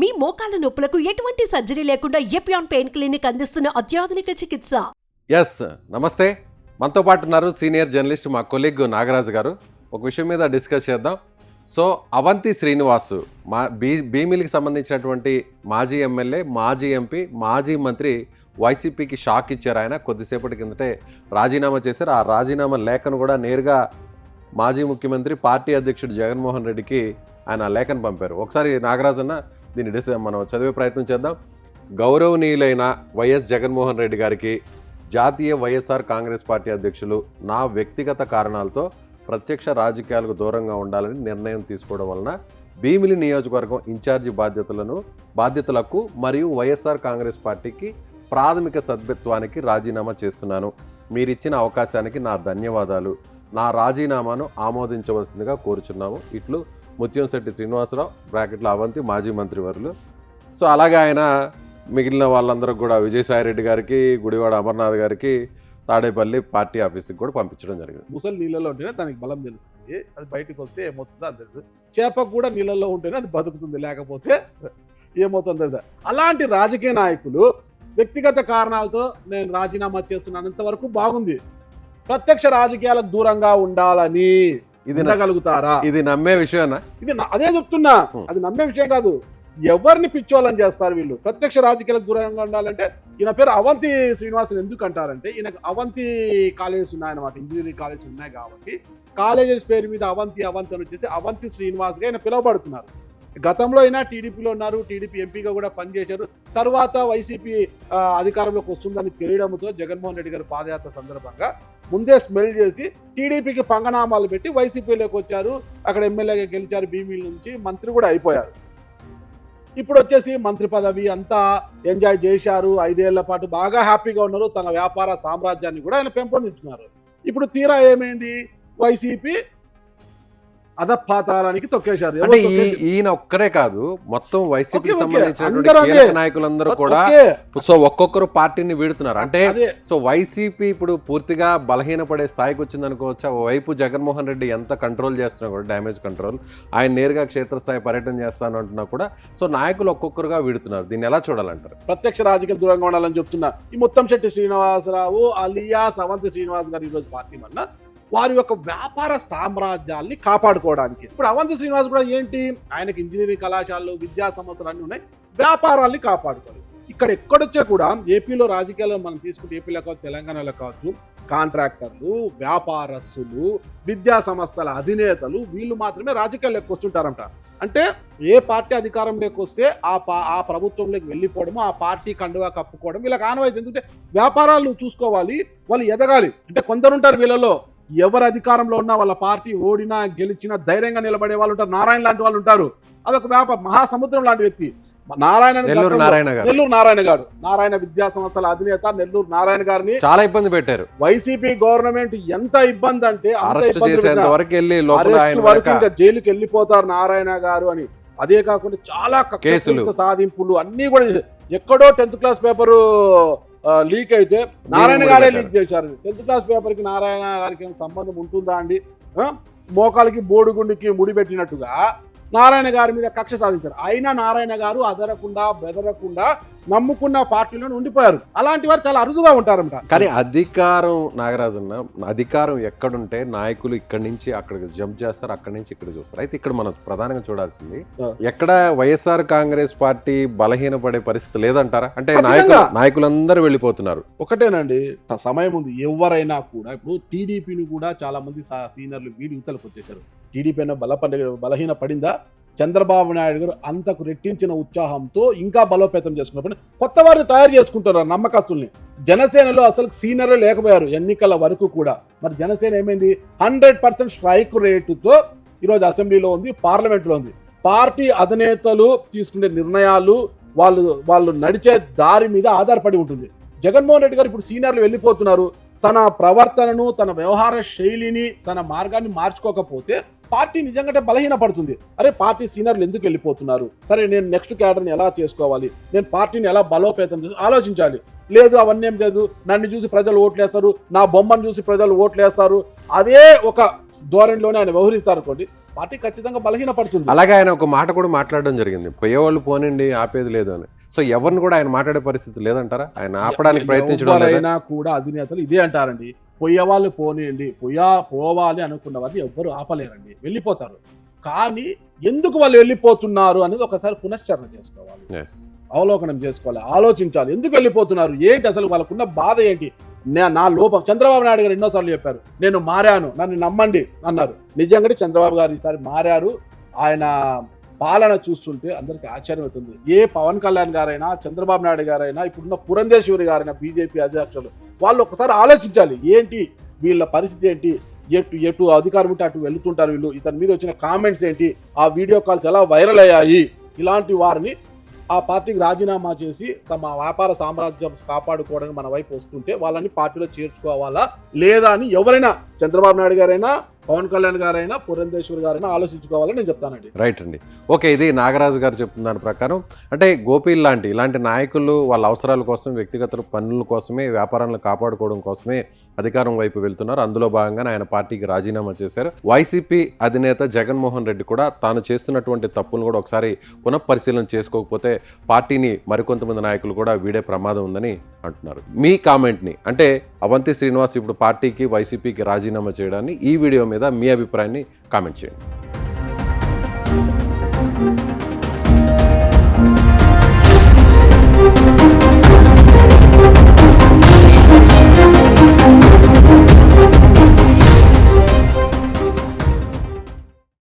మీ మోకాల నొప్పులకు ఎటువంటి సర్జరీ లేకుండా ఎపియాన్ పెయిన్ క్లినిక్ అందిస్తున్న అత్యాధునిక చికిత్స? ఎస్ నమస్తే. మనతో పాటు ఉన్నారు సీనియర్ జర్నలిస్ట్ మా కొలీగ్ నాగరాజు గారు. ఒక విషయం మీద డిస్కస్ చేద్దాం. సో అవంతి శ్రీనివాసు మా బీ భీమిలికి సంబంధించినటువంటి మాజీ ఎమ్మెల్యే మాజీ ఎంపీ మాజీ మంత్రి వైసీపీకి షాక్ ఇచ్చారు ఆయన. కొద్దిసేపటి కిందటే రాజీనామా చేశారు. ఆ రాజీనామా లేఖను కూడా నేరుగా మాజీ ముఖ్యమంత్రి పార్టీ అధ్యక్షుడు జగన్మోహన్ రెడ్డికి ఆయన ఆ లేఖను పంపారు. ఒకసారి నాగరాజన్న దీన్ని డిస్ మనం చదివే ప్రయత్నం చేద్దాం. గౌరవనీయులైన వైఎస్ జగన్మోహన్ రెడ్డి గారికి జాతీయ వైఎస్ఆర్ కాంగ్రెస్ పార్టీ అధ్యక్షులు నా వ్యక్తిగత కారణాలతో ప్రత్యక్ష రాజకీయాలకు దూరంగా ఉండాలని నిర్ణయం తీసుకోవడం వలన భీమిలి నియోజకవర్గం ఇన్ఛార్జి బాధ్యతలను బాధ్యతలకు మరియు వైఎస్ఆర్ కాంగ్రెస్ పార్టీకి ప్రాథమిక సభ్యత్వానికి రాజీనామా చేస్తున్నాను. మీరిచ్చిన అవకాశానికి నా ధన్యవాదాలు. నా రాజీనామాను ఆమోదించవలసిందిగా కోరుచున్నాము. ఇట్లు ముత్యంశెట్టి శ్రీనివాసరావు బ్రాకెట్లో అవంతి మాజీ మంత్రివర్యులు సో అలాగే ఆయన మిగిలిన వాళ్ళందరూ కూడా విజయసాయిరెడ్డి గారికి గుడివాడ అమర్నాథ్ గారికి తాడేపల్లి పార్టీ ఆఫీస్కి కూడా పంపించడం జరిగింది. ముసలి నీళ్ళలో ఉంటేనే దానికి బలం తెలుస్తుంది. అది బయటకు వస్తే ఏమవుతుందో అది తెలుసు. చేప కూడా నీళ్ళలో ఉంటేనే అది బతుకుతుంది. లేకపోతే ఏమవుతుందో అలాంటి రాజకీయ నాయకులు వ్యక్తిగత కారణాలతో నేను రాజీనామా చేస్తున్నాను. ఇంతవరకు బాగుంది. ప్రత్యక్ష రాజకీయాలకు దూరంగా ఉండాలని ఇది న- వినగలుగుతారా ఇది నమ్మే విషయమేనా? ఇది అదే చెప్తున్నా. అది నమ్మే విషయం కాదు. ఎవరిని పిచ్చోళ్ళని చేస్తారు వీళ్ళు? ప్రత్యక్ష రాజకీయాలకు దూరంగా ఉండాలంటే ఈయన పేరు అవంతి శ్రీనివాసన్ ఎందుకు అంటారంటే ఈయనకు అవంతి కాలేజెస్ ఉన్నాయన్నమాట. ఇంజనీరింగ్ కాలేజెస్ ఉన్నాయి కాబట్టి కాలేజెస్ పేరు మీద అవంతి అవంతి అని వచ్చేసి అవంతి శ్రీనివాస్గా ఆయన పిలువబడుతున్నారు. గతంలో అయినా టీడీపీలో ఉన్నారు టీడీపీ ఎంపీగా కూడా పనిచేశారు. తర్వాత వైసీపీ అధికారంలోకి వస్తుందని తెలియడంతో జగన్మోహన్ రెడ్డి గారి పాదయాత్ర సందర్భంగా ముందే స్మెల్ చేసి టీడీపీకి పంగనామాలు పెట్టి వైసీపీలోకి వచ్చారు. అక్కడ ఎమ్మెల్యేగా గెలిచారు భీమిల నుంచి మంత్రి కూడా అయిపోయారు. ఇప్పుడు వచ్చేసి మంత్రి పదవి అంతా ఎంజాయ్ చేశారు. ఐదేళ్ళ పాటు బాగా హ్యాపీగా ఉన్నారు. తన వ్యాపార సామ్రాజ్యాన్ని కూడా ఆయన పెంపొందించుకున్నారు. ఇప్పుడు తీరా ఏమైంది? వైసీపీ అధపాతాలానికి తొక్కేశారు. అంటే? ఈయన ఒక్కరే కాదు మొత్తం వైసీపీకి అదే. కీలక నాయకులందరూ కూడా. సో ఒక్కొక్కరు పార్టీని వీడుతున్నారు. అంటే సో వైసీపీ ఇప్పుడు పూర్తిగా బలహీనపడే స్థాయికి వచ్చింది అనుకోవచ్చు వైపు జగన్మోహన్ రెడ్డి ఎంత కంట్రోల్ చేస్తున్నా కూడా డ్యామేజ్ కంట్రోల్ ఆయన నేరుగా క్షేత్రస్థాయి పర్యటన చేస్తాను అంటున్నా కూడా సో నాయకులు ఒక్కొక్కరుగా వీడుతున్నారు. దీన్ని ఎలా చూడాలంటారు? ప్రత్యక్ష రాజకీయ దూరంగా ఉండాలని చెప్తున్నా. ఈ మొత్తం శెట్టి శ్రీనివాసరావు అలియాస్ అవంతి శ్రీనివాస్ గారు ఈరోజు పార్టీ వల్ల వారి యొక్క వ్యాపార సామ్రాజ్యాల్ని కాపాడుకోవడానికి. ఇప్పుడు అవంతి శ్రీనివాస్ కూడా ఏంటి? ఆయనకి ఇంజనీరింగ్ కళాశాలలు విద్యా సంస్థలు అన్నీ ఉన్నాయి. వ్యాపారాల్ని కాపాడుకోవాలి. ఇక్కడ ఎక్కడొచ్చా కూడా ఏపీలో రాజకీయాల్లో మనం తీసుకుంటే ఏపీలో కావచ్చు తెలంగాణలో కావచ్చు కాంట్రాక్టర్లు వ్యాపారస్తులు విద్యా సంస్థల అధినేతలు వీళ్ళు మాత్రమే రాజకీయాల్లోకి వస్తుంటారంట. అంటే ఏ పార్టీ అధికారంలోకి వస్తే ఆ పా ఆ ప్రభుత్వంలోకి వెళ్ళిపోవడము ఆ పార్టీ కండువా కప్పుకోవడం వీళ్ళకి ఆనవాయితీ. ఎందుకంటే వ్యాపారాలు చూసుకోవాలి వాళ్ళు ఎదగాలి. అంటే కొందరుంటారు వీళ్ళలో. ఎవరు అధికారంలో ఉన్నా వాళ్ళ పార్టీ ఓడినా గెలిచినా ధైర్యంగా నిలబడే వాళ్ళు ఉంటారు. నారాయణ లాంటి వాళ్ళు ఉంటారు. అదొక వ్యాపార మహాసముద్రం లాంటి వ్యక్తి. నారాయణ నెల్లూరు నారాయణ గారు. నెల్లూరు నారాయణ గారు. నారాయణ విద్యా సంస్థల అధినేత నెల్లూరు నారాయణ గారిని చాలా ఇబ్బంది పెట్టారు. వైసీపీ గవర్నమెంట్ ఎంత ఇబ్బంది అంటే వరకు ఇంకా జైలుకి వెళ్ళిపోతారు నారాయణ గారు అని. అదే కాకుండా చాలా కేసులు. సాధింపులు అన్ని కూడా. ఎక్కడో టెన్త్ క్లాస్ పేపరు లీక్ అయితే నారాయణ గారే. లీక్ చేశారు టెన్త్ క్లాస్ పేపర్కి నారాయణ గారికి సంబంధం ఉంటుందా అండి? మోకాలకి బోడుగుండికి ముడి పెట్టినట్టుగా నారాయణ గారి మీద కక్ష సాధించారు. అయినా నారాయణ గారు అదరకుండా బెదరకుండా నమ్ముకున్న పార్టీలో ఉండిపోయారు. అలాంటి వారు చాలా అరుదుగా ఉంటారంట. కానీ అధికారం నాగరాజన్న అధికారం ఎక్కడుంటే నాయకులు ఇక్కడి నుంచి అక్కడికి జంప్ చేస్తారు అక్కడి నుంచి ఇక్కడ చూస్తారు. అయితే ఇక్కడ మనం ప్రధానంగా చూడాల్సింది. ఎక్కడ వైఎస్ఆర్ కాంగ్రెస్ పార్టీ బలహీనపడే పరిస్థితి లేదంటారా? అంటే. నాయకులు నాయకులందరూ వెళ్ళిపోతున్నారు. ఒకటేనండి సమయం ఉంది. ఎవరైనా కూడా ఇప్పుడు టీడీపీని కూడా చాలా మంది సీనియర్లు వీడి యువతలకు వచ్చేసారు. టీడీపీ అయినా బలపడి బలహీన పడిందా? చంద్రబాబు నాయుడు గారు అంతకు రెట్టించిన ఉత్సాహంతో ఇంకా బలోపేతం చేసుకున్నప్పుడు కొత్త వారిని తయారు చేసుకుంటున్నారు నమ్మకస్తుల్ని. జనసేనలో అసలు సీనియర్లు లేకపోయారు ఎన్నికల వరకు కూడా. మరి జనసేన ఏమైంది? హండ్రెడ్ పర్సెంట్ స్ట్రైక్ రేటుతో ఈరోజు అసెంబ్లీలో ఉంది పార్లమెంట్లో ఉంది. పార్టీ అధినేతలు తీసుకునే నిర్ణయాలు వాళ్ళు వాళ్ళు నడిచే దారి మీద ఆధారపడి ఉంటుంది. జగన్మోహన్ రెడ్డి గారు ఇప్పుడు సీనియర్లు వెళ్ళిపోతున్నారు. తన ప్రవర్తనను తన వ్యవహార శైలిని తన మార్గాన్ని మార్చుకోకపోతే పార్టీ నిజంగానే బలహీనపడుతుంది. అరే పార్టీ సీనియర్లు ఎందుకు వెళ్ళిపోతున్నారు? సరే నేను నెక్స్ట్ క్యాడర్ని ఎలా చేసుకోవాలి? నేను పార్టీని ఎలా బలోపేతం చేసి ఆలోచించాలి. లేదు అవన్నీ ఏం లేదు. నన్ను చూసి ప్రజలు ఓట్లేస్తారు. నా బొమ్మను చూసి ప్రజలు ఓట్లేస్తారు. అదే ఒక ధోరణిలోనే ఆయన వ్యవహరిస్తారు అనుకోండి పార్టీ ఖచ్చితంగా బలహీనపడుతుంది. అలాగే ఆయన ఒక మాట కూడా మాట్లాడడం జరిగింది. పోయేవాళ్ళు పోనండి ఆపేది లేదు అని. సో ఎవరిని కూడా ఆయన మాట్లాడే పరిస్థితి లేదంటారా? ఆయన ఆపడానికి ప్రయత్నించడం కూడా అధినేతలు ఇదే అంటారండి. పొయ్యేవాళ్ళు పోనీయండి పొయ్యా పోవాలి అనుకున్న వారిని ఎవ్వరు ఆపలేరండి వెళ్ళిపోతారు. కానీ ఎందుకు వాళ్ళు వెళ్ళిపోతున్నారు అనేది ఒకసారి పునశ్చరణ చేసుకోవాలి. Yes. అవలోకనం చేసుకోవాలి ఆలోచించాలి ఎందుకు వెళ్ళిపోతున్నారు ఏంటి అసలు వాళ్ళకున్న బాధ ఏంటి? నే- నా లోపం చంద్రబాబు నాయుడు గారు ఎన్నోసార్లు చెప్పారు నేను మారాను నన్ను నమ్మండి అన్నారు. నిజంగానే చంద్రబాబు గారు ఈసారి మారారు ఆయన పాలన చూస్తుంటే అందరికీ ఆశ్చర్యం అవుతుంది. ఏ పవన్ కళ్యాణ్ గారైనా చంద్రబాబు నాయుడు గారైనా ఇప్పుడున్న పురంధేశ్వరి గారైనా బీజేపీ అధ్యక్షులు వాళ్ళు ఒకసారి ఆలోచించాలి ఏంటి వీళ్ళ పరిస్థితి ఏంటి? ఎటు ఎటు అధికారం ఉంటే అటు వెళ్తుంటారు వీళ్ళు. ఇతని మీద వచ్చిన కామెంట్స్ ఏంటి? ఆ వీడియో కాల్స్ ఎలా వైరల్ అయ్యాయి? ఇలాంటి వారిని ఆ పార్టీకి రాజీనామా చేసి తమ వ్యాపార సామ్రాజ్యం కాపాడుకోవడానికి మన వైపు వస్తుంటే వాళ్ళని పార్టీలో చేర్చుకోవాలా లేదా అని ఎవరైనా చంద్రబాబు నాయుడు గారైనా పవన్ కళ్యాణ్ గారైనా పురంధేశ్వర్ గారైనా ఆలోచించుకోవాలని నేను చెప్తానండి. రైట్ అండి. ఓకే ఇది నాగరాజు గారు చెప్తున్న దాని ప్రకారం. అంటే గోపీల్ లాంటి ఇలాంటి నాయకులు వాళ్ళ అవసరాల కోసం వ్యక్తిగత పనుల కోసమే వ్యాపారాలను కాపాడుకోవడం కోసమే అధికారం వైపు వెళ్తున్నారు. అందులో భాగంగానే ఆయన పార్టీకి రాజీనామా చేశారు. వైసీపీ అధినేత జగన్మోహన్ రెడ్డి కూడా తాను చేస్తున్నటువంటి తప్పులను కూడా ఒకసారి పునఃపరిశీలన చేసుకోకపోతే పార్టీని మరికొంతమంది నాయకులు కూడా వీడే ప్రమాదం ఉందని అంటున్నారు. మీ కామెంట్ని అంటే అవంతి శ్రీనివాస్ ఇప్పుడు పార్టీకి వైసీపీకి రాజీనామా చేయడాన్ని ఈ వీడియో మీద మీద మీ అభిప్రాయాన్ని కామెంట్ చేయండి.